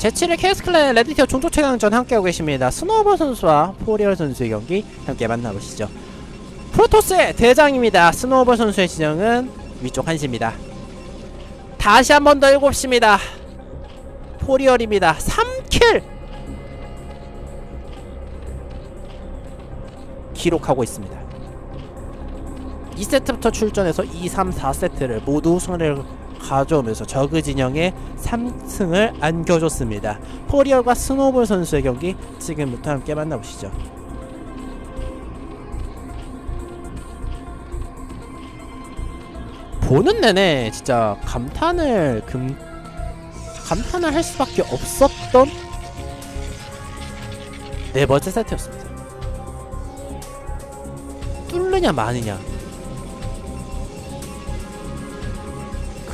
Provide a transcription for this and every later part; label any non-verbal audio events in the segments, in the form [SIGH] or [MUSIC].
제7회 케이스클랜 레드티어 종족 최강전 함께하고 계십니다. 스노우볼 선수와 포리얼 선수의 경기 함께 만나보시죠. 프로토스의 대장입니다. 스노우볼 선수의 진영은 위쪽 한시입니다. 다시 한 번 더 7시입니다. 포리얼입니다. 3킬! 기록하고 있습니다. 2세트부터 출전해서 2, 3, 4세트를 모두 우승을 가져오면서 저그 진영에 3승을 안겨줬습니다. 포리얼과 스노볼 선수의 경기 지금부터 함께 만나보시죠. 보는 내내 진짜 감탄을 금 감탄을 할 수밖에 없었던 네 번째 세트였습니다. 뚫느냐 마느냐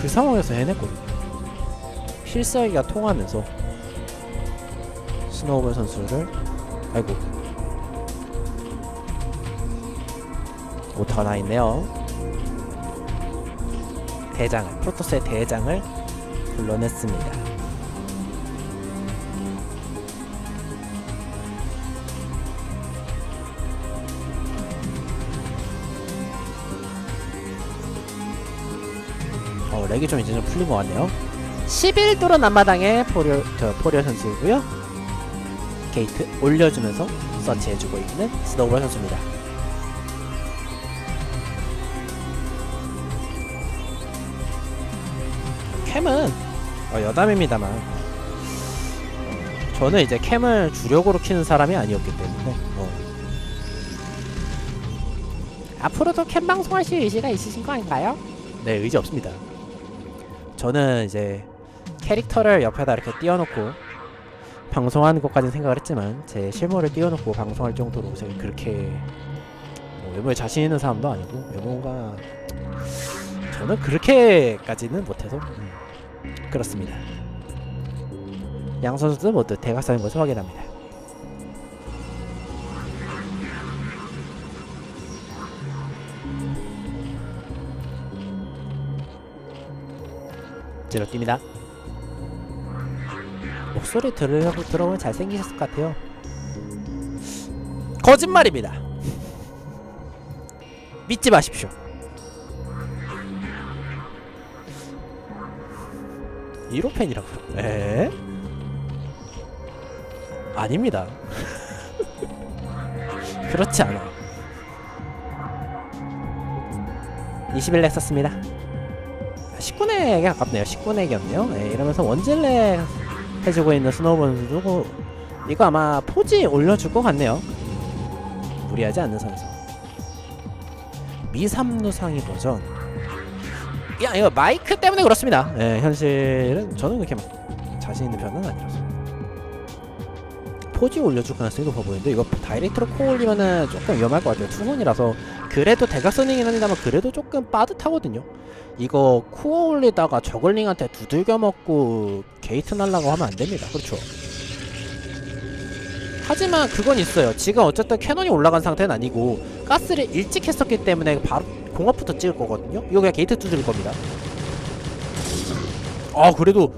그 상황에서 해냈거든요. 필살기가 통하면서 스노우볼 선수를 아이고 오타가 나 있네요. 대장을 프로토스의 대장을 불러냈습니다. 어, 렉이 좀 이제 좀 풀린 것 같네요. 11도로 앞마당에 포리어, 저 포리어 선수고요. 게이트 올려주면서 서치해주고 있는 스노우볼 선수입니다. 캠은 어, 여담입니다만 어, 저는 이제 캠을 주력으로 키는 사람이 아니었기 때문에 어. 앞으로도 캠 방송하실 의지가 있으신 거 아닌가요? 네 의지 없습니다. 저는 이제 캐릭터를 옆에다 이렇게 띄워놓고 방송하는 것까지는 생각을 했지만 제 실물을 띄워놓고 방송할 정도로 제가 그렇게 뭐 외모에 자신 있는 사람도 아니고 외모가 저는 그렇게까지는 못해서 음, 그렇습니다. 양 선수들 모두 대각선인 것을 확인합니다. 찔러 뜁니다. 목소리 들으려고 들어보면 잘생기셨을 것 같아요. 거짓말입니다. 믿지 마십시오. 1호 팬이라고요? 에? 아닙니다. [LAUGHS] 그렇지 않아요. 21렉 썼습니다. 19넥에 가깝네요. 19넥이었네요. 네, 이러면서 원질렉 해주고 있는 스노우본 선수고 이거 아마 포지 올려줄 것 같네요. 무리하지 않는 선수. 미삼루상이 버전. 야 이거 마이크 때문에 그렇습니다. 네, 현실은 저는 그렇게 막 자신 있는 편은 아니라서. 포지 올려줄 가능성이 높아 보이는데 이거 다이렉트로 코 올리면은 조금 위험할 것 같아요. 투문이라서 그래도 대각선이긴 합니다만 그래도 조금 빠듯하거든요. 이거 쿠어 올리다가 저글링한테 두들겨 먹고 게이트 날라고 하면 안 됩니다. 그렇죠. 하지만 그건 있어요. 지금 어쨌든 캐논이 올라간 상태는 아니고 가스를 일찍 했었기 때문에 바로 공업부터 찍을 거거든요. 이거 그냥 게이트 두드릴 겁니다. 아 그래도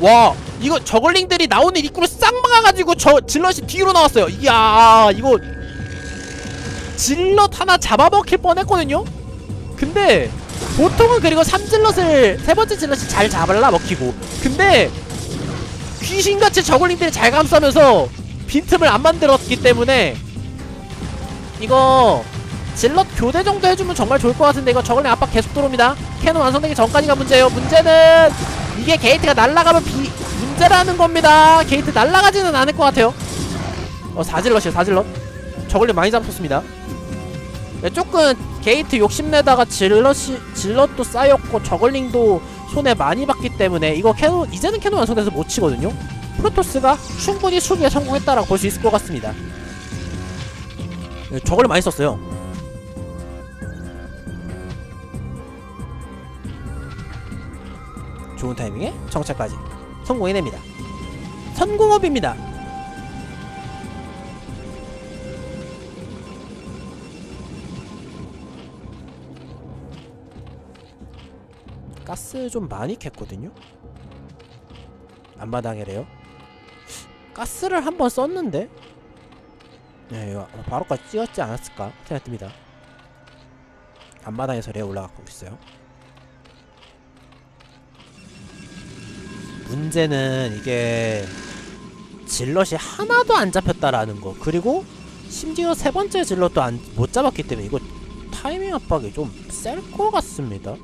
와 이거 저글링들이 나오는 입구를 싹 막아가지고 저 질럿이 뒤로 나왔어요. 이야 이거 질럿 하나 잡아먹힐 뻔했거든요. 근데 보통은 그리고 3질럿을 세 번째 질럿이 잘 잡을라 먹히고. 근데 귀신같이 저글링들이 잘 감싸면서 빈틈을 안 만들었기 때문에 이거 질럿 교대 정도 해주면 정말 좋을 것 같은데 이거 저글링 압박 계속 들어옵니다. 캐논 완성되기 전까지가 문제예요. 문제는 이게 게이트가 날아가면 비 문제라는 겁니다. 게이트 날아가지는 않을 것 같아요. 어 4질럿이에요 4질럿. 저글링 많이 잡혔습니다. 네, 조금 게이트 욕심내다가 질럿이 질럿도 쌓였고 저글링도 손에 많이 받기 때문에 이거 캐논 이제는 캐논 완성돼서 못 치거든요. 프로토스가 충분히 수비에 성공했다라고 볼 수 있을 것 같습니다. 네, 저걸 많이 썼어요. 좋은 타이밍에 정찰까지 성공해냅니다. 선공업입니다. 가스 좀 많이 캤거든요. 앞마당이래요. 가스를 한 번 썼는데? 네 이거 바로까지 찍었지 않았을까 생각됩니다. 앞마당에서 레어 올라가고 있어요. 문제는 이게 질럿이 하나도 안 잡혔다라는 거. 그리고 심지어 세 번째 질럿도 안, 못 잡았기 때문에 이거 타이밍 압박이 좀 셀 것 같습니다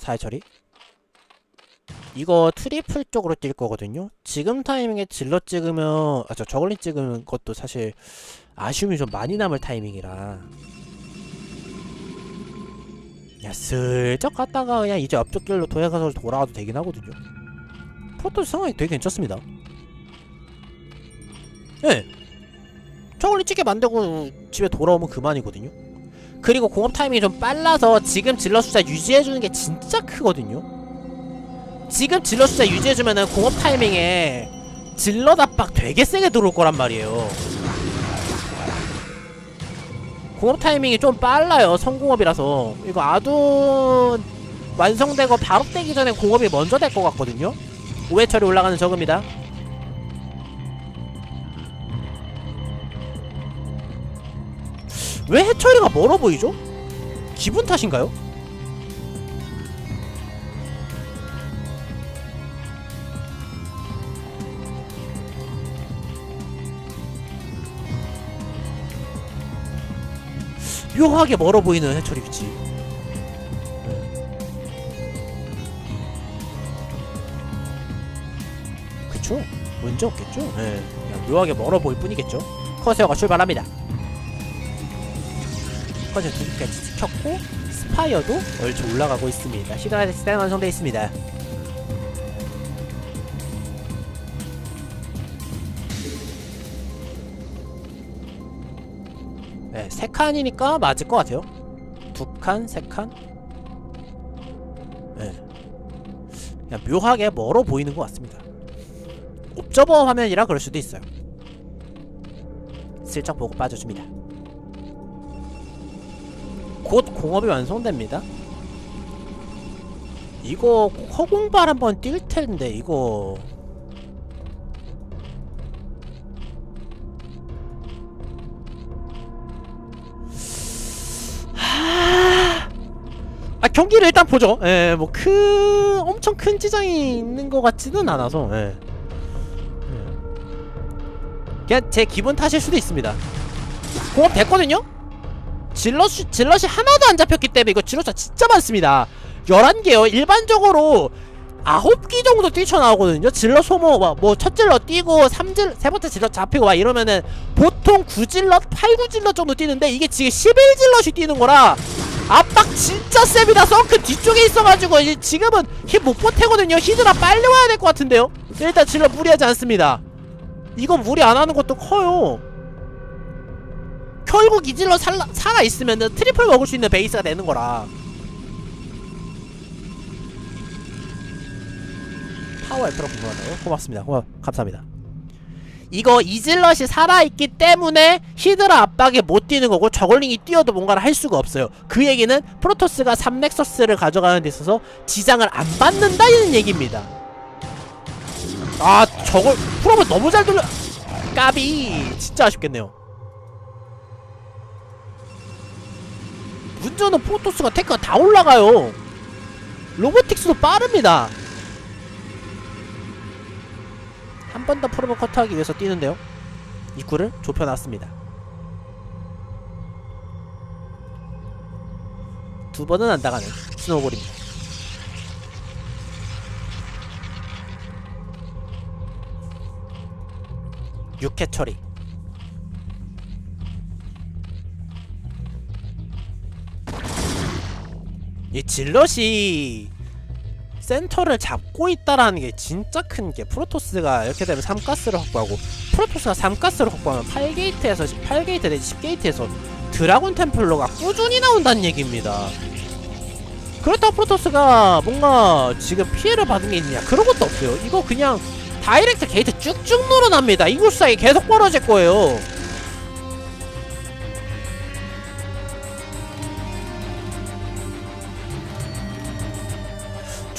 사회 처리? 이거 트리플 쪽으로 뛸 거거든요. 지금 타이밍에 질럿 찍으면 아저 저글링 찍으면 것도 사실 아쉬움이 좀 많이 남을 타이밍이라. 야 슬쩍 갔다가 그냥 이제 앞쪽 길로 도약가서 돌아가도 되긴 하거든요. 프로토스 상황이 되게 괜찮습니다. 예. 저걸리 찍게 만들고 집에 돌아오면 그만이거든요 그리고 공업 타이밍이 좀 빨라서 지금 질러 숫자 유지해주는 게 진짜 크거든요. 지금 질러 숫자 유지해주면은 공업 타이밍에 질러 압박 되게 세게 들어올 거란 말이에요. 공업 타이밍이 좀 빨라요 성공업이라서. 이거 아둔 완성되고 바로 떼기 전에 공업이 먼저 될 것 같거든요. 5회 처리 올라가는 저금이다 왜 해처리가 멀어 보이죠? 기분 탓인가요? 묘하게 멀어 보이는 해처리 위치 그쵸? 문제 없겠죠? 네. 묘하게 멀어 보일 뿐이겠죠? 커세어가 출발합니다 커세 두 개까지 지켰고 스파이어도 얼추 올라가고 있습니다. 시드라이드 시스템 완성되어 있습니다. 네, 세 칸이니까 맞을 것 같아요. 두 칸, 세 칸? 네. 그냥 묘하게 멀어 보이는 것 같습니다. 옵저버 화면이라 그럴 수도 있어요. 슬쩍 보고 빠져줍니다 곧 공업이 완성됩니다 이거 허공발 한번 뛸 텐데 이거 하... 아 경기를 일단 보죠. 예, 뭐큰 엄청 큰 지장이 있는 것 같지는 않아서. 예. 예. 그냥 제 기분 탓일 수도 있습니다. 공업 됐거든요. 질럿 질럿이 하나도 안 잡혔기 때문에 이거 질럿차 진짜 많습니다. 11개요. 일반적으로 9기 정도 뛰쳐나오거든요. 질럿 소모 뭐, 뭐첫 질럿 뛰고 3질 세 번째 질럿 잡히고 막 이러면은 보통 9질럿, 8, 9질럿 정도 뛰는데 이게 지금 11질럿이 뛰는 거라 압박 진짜 셉니다. 썬크 뒤쪽에 있어가지고 이제 지금은 힘 못 보태거든요. 히드라 빨리 와야 될 것 같은데요. 일단 질럿 무리하지 않습니다. 이거 무리 안 하는 것도 커요. 결국 이질러 살라, 살아있으면은 트리플 먹을 수 있는 베이스가 되는 거라. 파워 앱프로 궁금하다고? 고맙습니다. 고마, 감사합니다. 이거 이질럿이 살아있기 때문에 히드라 압박에 못 뛰는 거고 저글링이 뛰어도 뭔가를 할 수가 없어요. 그 얘기는 프로토스가 3넥서스를 가져가는 데 있어서 지장을 안 받는다는 얘기입니다. 아 저걸 프로브 너무 잘 돌려. 까비. 진짜 아쉽겠네요 문제는 프로토스가 테크가 다 올라가요. 로보틱스도 빠릅니다. 한 번 더 프로브 커트하기 위해서 뛰는데요. 입구를 좁혀놨습니다. 두 번은 안 당하는 스노우볼입니다. 육회 처리 이 질럿이 센터를 잡고 있다라는 게 진짜 큰 게 프로토스가 이렇게 되면 3가스를 확보하고 프로토스가 3가스를 확보하면 8게이트에서 8게이트 내지 10게이트에서 드라곤 템플러가 꾸준히 나온다는 얘기입니다. 그렇다고 프로토스가 뭔가 지금 피해를 받은 게 있느냐 그런 것도 없어요. 이거 그냥 다이렉트 게이트 쭉쭉 늘어납니다. 이곳 사이 계속 벌어질 거예요.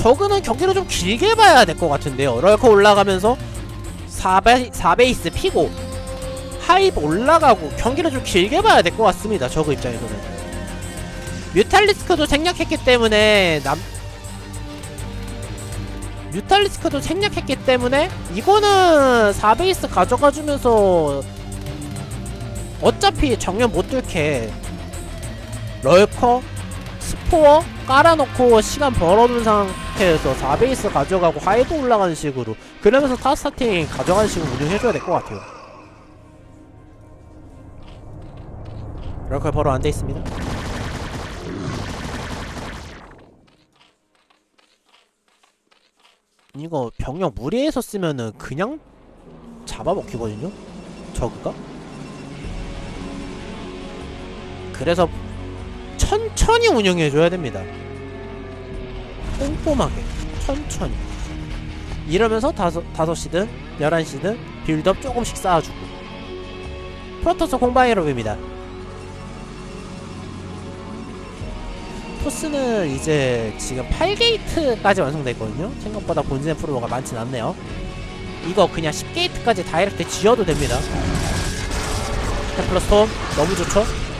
저그는 경기를 좀 길게 봐야 될 것 같은데요. 럴커 올라가면서 4베, 4베이스 피고 하이브 올라가고 경기를 좀 길게 봐야 될 것 같습니다 저그 입장에서는 뮤탈리스크도 생략했기 때문에 남 뮤탈리스크도 생략했기 때문에 이거는 4베이스 가져가주면서 어차피 정면 못 뚫게 럴커 스포어 깔아놓고 시간 벌어둔 상태에서 4베이스 가져가고 하이브 올라가는 식으로 그러면서 타 스타팅 가져가는 식으로 운영해줘야 될 것 같아요. 럴커 벌어 안돼 있습니다. 이거 병력 무리해서 쓰면은 그냥 잡아먹히거든요? 저그가? 그래서 천천히 운영해줘야 됩니다. 꼼꼼하게. 천천히. 이러면서 다섯, 다섯 시든 열한 시든 빌드업 조금씩 쌓아주고. 프로토스 공방이로입니다. 토스는 이제 지금 8게이트까지 완성됐거든요. 생각보다 본진의 프로가 많진 않네요. 이거 그냥 10게이트까지 다이렉트 지어도 됩니다. 템플러 스톰 너무 좋죠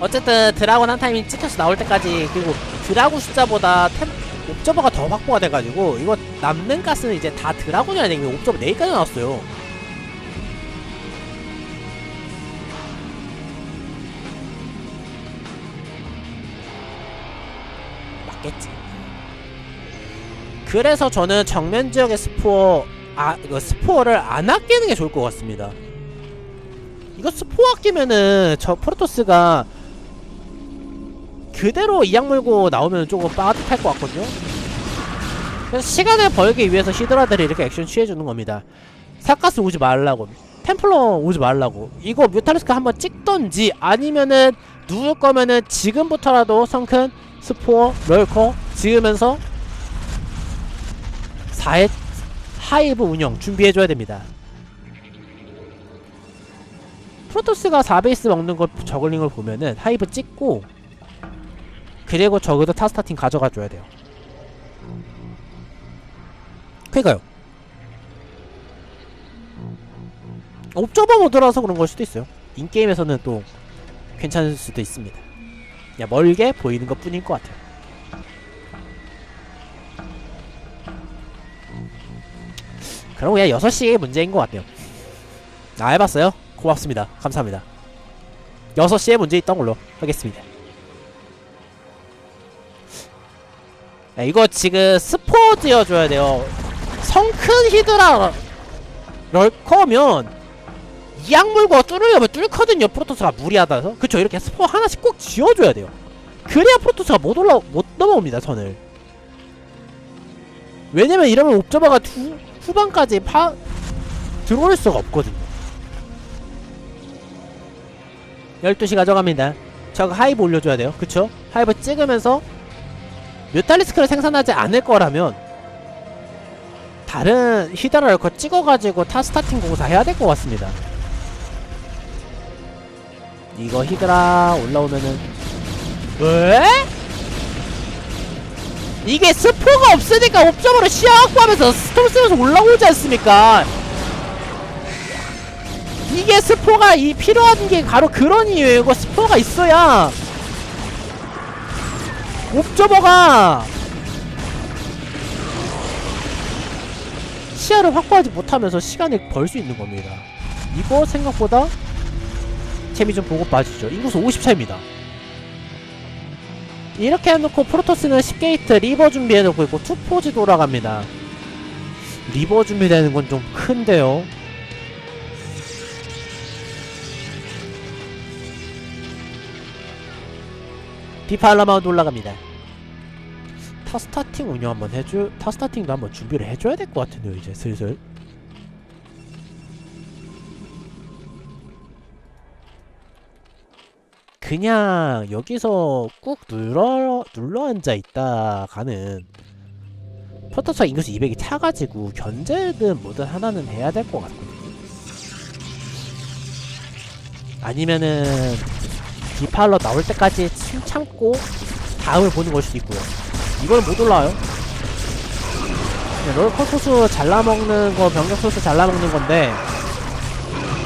어쨌든 드라곤 한 타이밍 찍혀서 나올 때까지 그리고 드라곤 숫자보다 템 옵저버가 더 확보가 돼가지고 이거 남는 가스는 이제 다 드라곤이 아니고 옵저버 4개까지 나왔어요. 맞겠지. 그래서 저는 정면 지역의 스포어 아 이거 스포어를 안 아끼는 게 좋을 것 같습니다. 이거 스포 아끼면은 저 프로토스가 그대로 이악 물고 나오면 조금 빠듯할 것 같거든요. 그래서 시간을 벌기 위해서 히드라들이 이렇게 액션 취해주는 겁니다. 사카스 오지 말라고 템플러 오지 말라고 이거 뮤탈리스크 한번 찍던지 아니면은 누울 거면은 지금부터라도 성큰 스포어 럴커 지으면서 4회 하이브 운영 준비해줘야 됩니다. 프로토스가 4베이스 먹는 걸 저글링을 보면은 하이브 찍고 그리고 저기도 타스타팅 가져가 줘야 돼요. 그니까요. 옵저버 모드라서 그런 걸 수도 있어요. 인게임에서는 또 괜찮을 수도 있습니다. 그냥 멀게 보이는 것 뿐인 것 같아요. 그럼 그냥 6시의 문제인 것 같아요. 아, 해봤어요? 고맙습니다. 감사합니다. 6시에 문제 있던 걸로 하겠습니다. 야, 이거 지금 스포 지어줘야 돼요. 성큰 히드라 럴커면 이악 물고 뚫으려면 뚫거든요. 프로토스가 무리하다 해서. 그쵸 이렇게 스포 하나씩 꼭 지어줘야 돼요. 그래야 프로토스가 못 올라 못 넘어옵니다. 선을. 왜냐면 이러면 옵저버가 두, 후반까지 파 들어올 수가 없거든요. 12시 가져갑니다. 저거 하이브 올려줘야 돼요. 그쵸? 하이브 찍으면서 뮤탈리스크를 생산하지 않을 거라면 다른 히드라를 거 찍어가지고 타 스타팅 공사 해야 될 것 같습니다. 이거 히드라 올라오면은 왜? 이게 스포가 없으니까 옵저버를 시야 확보하면서 스톰 쓰면서 올라오지 않습니까? 이게 스포가 이 필요한 게 바로 그런 이유예요. 이거 스포가 있어야 옵저버가 시야를 확보하지 못하면서 시간을 벌 수 있는 겁니다. 이거 생각보다 재미 좀 보고 빠지죠. 인구수 50차입니다. 이렇게 해놓고 프로토스는 10게이트 리버 준비해놓고 있고 투포지 돌아갑니다. 리버 준비되는 건 좀 큰데요. 디팔라 마운드 올라갑니다. 타스타팅 운영 한번 해줘 타스타팅도 한번 준비를 해줘야 될 것 같은데요 이제 슬슬 그냥 여기서 꾹 눌러 눌러 앉아 있다 가는 프로토스가 인구수 200이 차가지고 견제든 뭐든 하나는 해야 될 것 같거든요 아니면은 디팔러 나올 때까지 침 참고 다음을 보는 걸 수도 있고요. 이걸 못 올라와요. 네, 롤커 소수 잘라먹는 거 병력 소수 잘라먹는 건데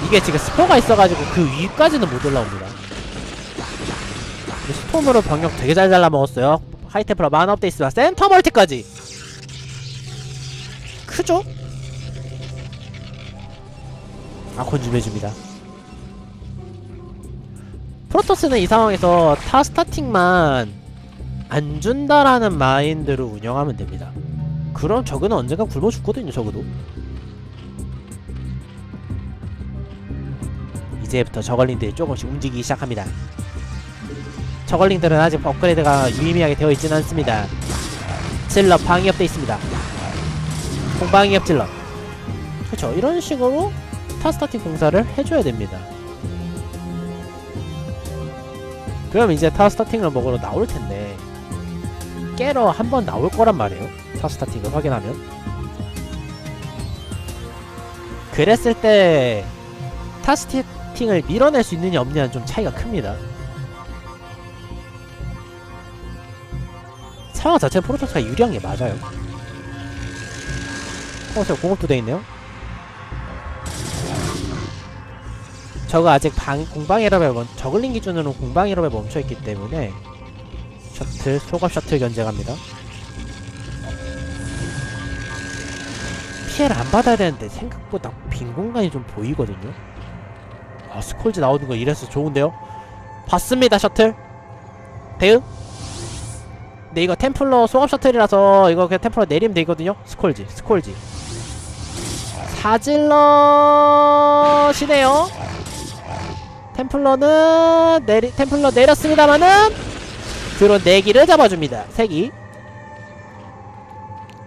이게 지금 스포가 있어가지고 그 위까지는 못 올라옵니다 스톰으로 병력 되게 잘 잘라먹었어요 하이테플러 마나 업데이스와 센터 멀티까지 크죠? 아콘 준비해줍니다 프로토스는 이 상황에서 타 스타팅만 안 준다라는 마인드로 운영하면 됩니다. 그럼 저그는 언젠가 굶어 죽거든요 적어도. 이제부터 저걸링들이 조금씩 움직이기 시작합니다. 저걸링들은 아직 업그레이드가 유의미하게 되어 있지는 않습니다. 질럿 방위업 돼 있습니다. 공방위업 질럿 그쵸 이런 식으로 타스타팅 공사를 해줘야 됩니다 그럼 이제 타스타팅을 먹으러 나올 텐데 깨러 한 번 나올 거란 말이에요. 타스타팅을 확인하면. 그랬을 때 타스타팅을 밀어낼 수 있느냐 없느냐는 좀 차이가 큽니다. 상황 자체 프로토스가 유리한 게 맞아요. 어, 저 공업도 돼 있네요. 저거 아직 방, 공방 에러에 멈, 저글링 기준으로 공방 에러에 멈춰있기 때문에 셔틀, 소갑 셔틀 견제갑니다. 피해를 안 받아야 되는데 생각보다 빈 공간이 좀 보이거든요. 아, 스콜지 나오는 거 이래서 좋은데요? 봤습니다, 셔틀. 대응? 근데 이거 템플러 소갑 셔틀이라서 이거 그냥 템플러 내리면 되거든요? 스콜지, 스콜지. 사질럿이네요. 템플러는 내리 템플러 내렸습니다만은 드론 4기를 잡아줍니다. 3기.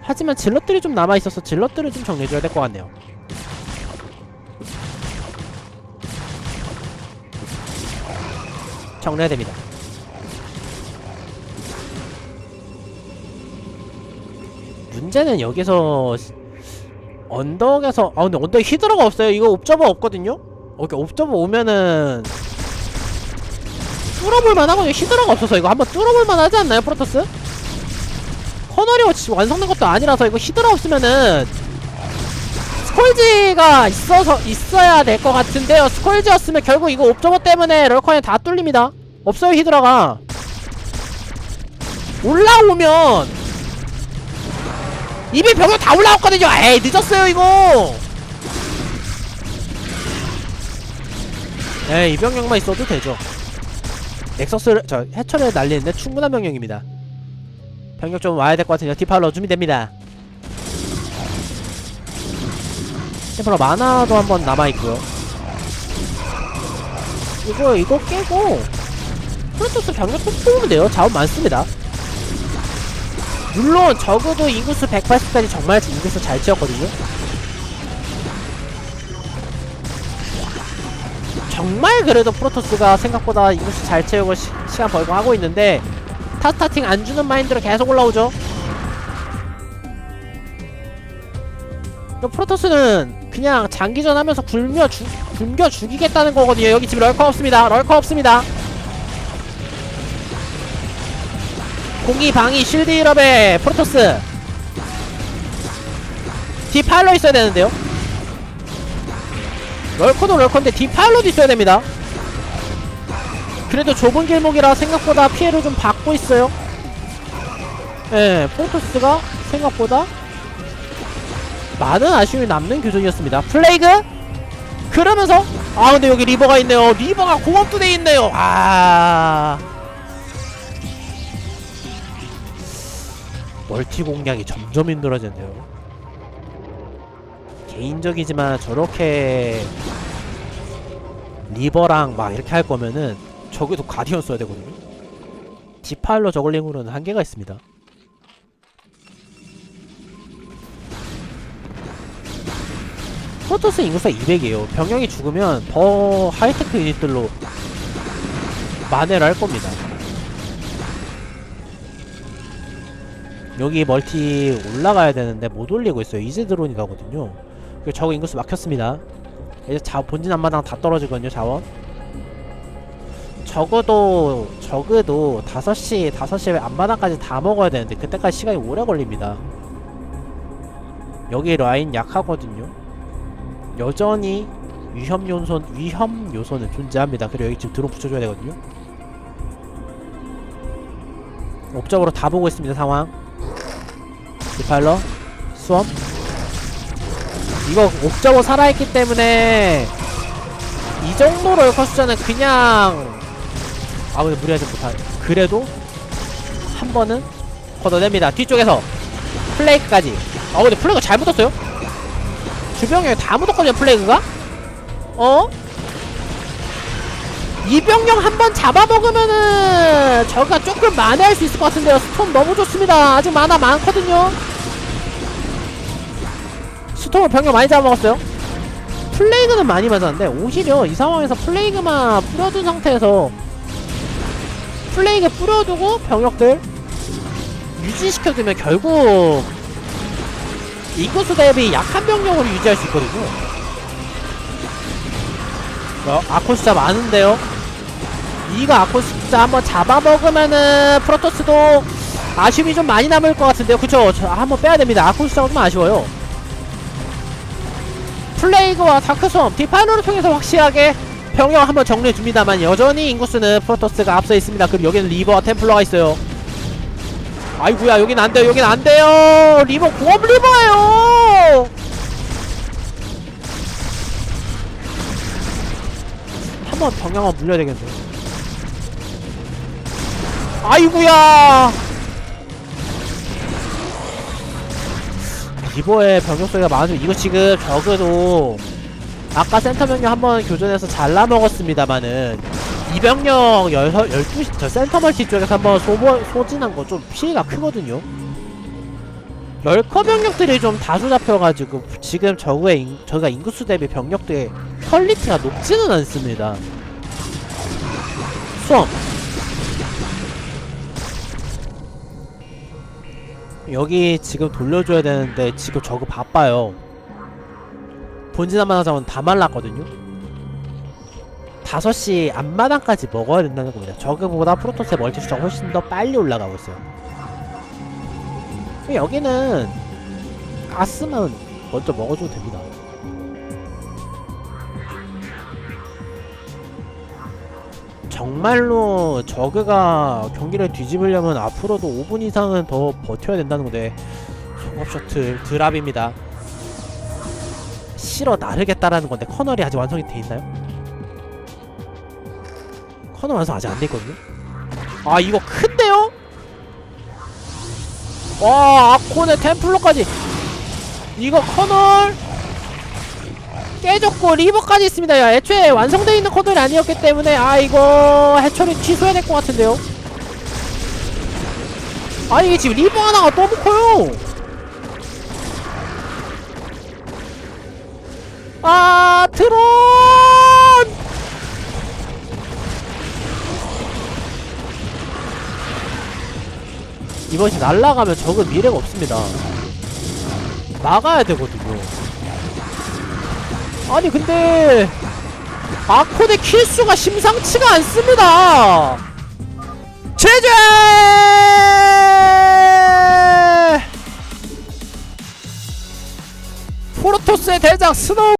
하지만 질럿들이 좀 남아 있어서 질럿들을 좀 정리해줘야 될 것 같네요. 정리해야 됩니다. 문제는 여기서 언덕에서 아 근데 언덕에 히드라가 없어요 이거 옵저버 없거든요? 오케이 옵저버 오면은 뚫어볼만 하거든요 히드라가 없어서 이거 한번 뚫어볼만 하지 않나요 프로토스? 커널이 완성된 것도 아니라서 이거 히드라 없으면은 스콜지가 있어서 있어야 될 것 같은데요 스콜지였으면 결국 이거 옵저버 때문에 럴커에 다 뚫립니다 없어요 히드라가 올라오면 입에 병력 다 올라왔거든요. 에이 늦었어요 이거. 에이 이 병력만 있어도 되죠. 넥서스를 저 해철을 날리는데 충분한 병력입니다. 병력 좀 와야 될 것 같으니까 디팔로 준비됩니다. 템플러 마나도 한번 남아있고요. 이거 이거 깨고 프로토스 병력 또 뽑으면 돼요. 자원 많습니다. 물론 적어도 인구수 180까지 정말 인구수 잘 채웠거든요 정말 그래도 프로토스가 생각보다 인구수 잘 채우고 시, 시간 벌고 하고 있는데 타스타팅 안 주는 마인드로 계속 올라오죠. 프로토스는 그냥 장기전 하면서 굶겨 주, 굶겨 죽이겠다는 거거든요. 여기 지금 럴커 없습니다. 럴커 없습니다. 공기 방위 쉴드 힐업에 프로토스. 디파일러 있어야 되는데요 럴커도 럴커인데 디파일러도 있어야 됩니다. 그래도 좁은 길목이라 생각보다 피해를 좀 받고 있어요. 예 프로토스가 생각보다 많은 아쉬움이 남는 교전이었습니다. 플레이그! 그러면서 아 근데 여기 리버가 있네요. 리버가 공업도 돼 있네요. 아. 멀티 공략이 점점 힘들어지는데요. 개인적이지만 저렇게 리버랑 막 이렇게 할 거면은 저기도 가디언 써야 되거든요. 디파일러 저글링으로는 한계가 있습니다. 프로토스 인구수가 200이에요. 병력이 죽으면 더 하이테크 유닛들로 만회를 할 겁니다. 여기 멀티 올라가야 되는데 못 올리고 있어요 이제 드론이 가거든요 그 저거 인구수 막혔습니다 이제 자 본진 앞마당 다 떨어지거든요 자원 적어도 적어도 5시 5시에 앞마당까지 다 먹어야 되는데 그때까지 시간이 오래 걸립니다 여기 라인 약하거든요. 여전히 위험 요소 위험 요소는 존재합니다. 그리고 여기 지금 드론 붙여줘야 되거든요. 옵적으로 다 보고 있습니다 상황. 디파일러 수험. 이거 옵적으로 살아있기 때문에 이 정도 럴커 숫자는 그냥 아 근데 무리하지 못하. 그래도 한 번은 걷어냅니다. 뒤쪽에서 플레이크까지. 아 근데 플레이가 잘 묻었어요? 주병에 다 묻었거든요 플레이그가? 어? 이병력 한번 잡아먹으면은 저가 조금 만회할 수 있을 것 같은데요 스톰 너무 좋습니다 아직 만화 많거든요 스톰을 병력 많이 잡아먹었어요 플레이그는 많이 맞았는데 오히려 이 상황에서 플레이그만 뿌려둔 상태에서 플레이그 뿌려두고 병력들 유지시켜두면 결국 인구수 대비 약한 병력으로 유지할 수 있거든요. 어, 아콘 숫자 많은데요. 이거 아콘 숫자 한번 잡아먹으면은 프로토스도 아쉬움이 좀 많이 남을 것 같은데요. 그쵸? 저 한번 빼야 됩니다. 아콘 숫자가 좀 아쉬워요. 플레이그와 다크솜, 디파이너를 통해서 확실하게 병력 한번 정리해 줍니다만 여전히 인구수는 프로토스가 앞서 있습니다. 그리고 여기는 리버와 템플러가 있어요. 아이구야 여긴 안 돼요 여긴 안 돼요 리버 고업 리버예요 한번 병영만 물려야 되겠네 아이구야 리버의 병력 소리가 많아지고 이거 지금 적어도 아까 센터 병력 한번 교전해서 잘라 먹었습니다만은 이 병력 12시 저 센터 멀티 쪽에서 한번 소모, 소진한 거 좀 피해가 크거든요. 럴커 병력들이 좀 다수 잡혀가지고 지금 저거의 인, 저가 인구수 대비 병력들의 퀄리티가 높지는 않습니다. 수험 여기 지금 돌려줘야 되는데 지금 저거 바빠요 본진 한번 하자면 다 말랐거든요 5시 앞마당까지 먹어야 된다는 겁니다. 저그보다 프로토스의 멀티 숫자가 훨씬 더 빨리 올라가고 있어요. 여기는 가스만 먼저 먹어줘도 됩니다. 정말로 저그가 경기를 뒤집으려면 앞으로도 5분 이상은 더 버텨야 된다는 건데 송업 셔틀 드랍입니다. 실어 나르겠다라는 건데 커널이 아직 완성이 돼 있나요? 커널 완성 아직 안 돼 있거든요? 아 이거 큰데요? 와 아콘의 템플러까지 이거 커널 깨졌고 리버까지 있습니다 야 애초에 완성되어 있는 커널이 아니었기 때문에 아 이거 해처리 취소해야 될 것 같은데요 아 이게 지금 리버 하나가 너무 커요 아 드론 이것이 날아가면 적은 미래가 없습니다. 막아야 되거든요. 아니 근데 아콘의 킬수가 심상치가 않습니다. 제재! 프로토스의 대장 스노우